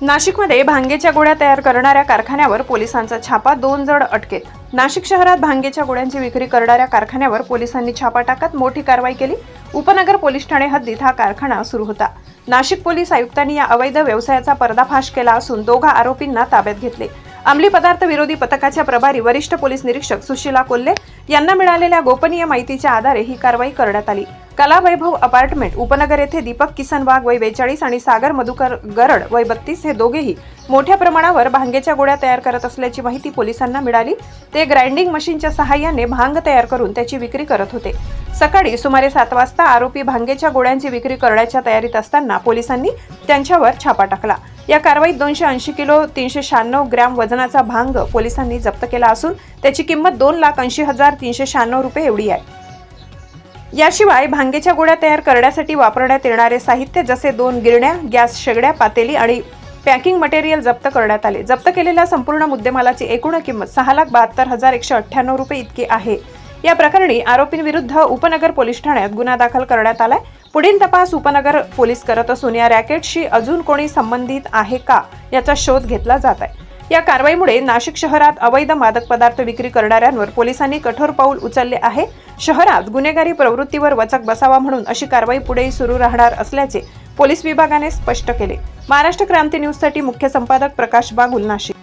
नाशिकमध्ये भांगेच्या गोळ्या तयार करणाऱ्या कारखान्यावर पोलिसांचा छापा दोन जण अटकेत. नाशिक शहरात भांगेच्या गोळ्यांची विक्री करणाऱ्या कारखान्यावर पोलिसांनी छापा टाकत मोठी कारवाई केली. उपनगर पोलीस ठाणे हद्दीत हा कारखाना सुरू होता. नाशिक पोलीस आयुक्तांनी या अवैध व्यवसायाचा पर्दाफाश केला असून दोघा आरोपींना ताब्यात घेतले. अंमली पदार्थ विरोधी पथकाच्या प्रभारी वरिष्ठ पोलीस निरीक्षक सुशीला कोल्हे यांना मिळालेल्या गोपनीय माहितीच्या आधारे ही कारवाई करण्यात आली. कला वैभव अपार्टमेंट उपनगर येथे दीपक किसन वाघ वय बेचाळीस आणि सागर मधुकर गरड वय बत्तीस हे दोघेही मोठ्या प्रमाणावर भांगेच्या गोळ्या तयार करत असल्याची माहिती पोलिसांना मिळाली. ते ग्राइंडिंग मशीनच्या सहाय्याने भांग तयार करून त्याची विक्री करत होते. सकाळी सुमारे सात वाजता आरोपी भांगेच्या गोळ्यांची विक्री करण्याच्या तयारीत असताना पोलिसांनी त्यांच्यावर छापा टाकला. या कारवाईत दोनशे ऐंशी किलो तीनशे शहाण्णव ग्रॅम वजनाचा भांग पोलिसांनी जप्त केला असून त्याची किंमत दोन लाख ऐंशी हजार तीनशे शहाण्णव रुपये एवढी आहे. याशिवाय भांगेच्या गोळ्या तयार करण्यासाठी वापरण्यात येणारे साहित्य जसे दोन गिरण्या गॅस शेगड्या पातेली आणि पॅकिंग मटेरियल जप्त करण्यात आले. जप्त केलेल्या संपूर्ण मुद्देमालाची एकूण किंमत सहा लाख बहात्तर हजार एकशे अठ्ठ्याण्णव रुपये इतकी आहे. या प्रकरणी आरोपींविरुद्ध उपनगर पोलीस ठाण्यात गुन्हा दाखल करण्यात आलाय. पुढील तपास उपनगर पोलीस करत असून या रॅकेटशी अजून कोणी संबंधित आहे का याचा शोध घेतला जात आहे. या कारवाईमुळे नाशिक शहरात अवैध मादक पदार्थ विक्री करणाऱ्यांवर पोलिसांनी कठोर पाऊल उचलले आहे. शहरात गुन्हेगारी प्रवृत्तीवर वचक बसावा म्हणून अशी कारवाई पुढेही सुरू राहणार असल्याचे पोलीस विभागाने स्पष्ट केले. महाराष्ट्र क्रांती न्यूजसाठी मुख्य संपादक प्रकाश बागुल नाशिक.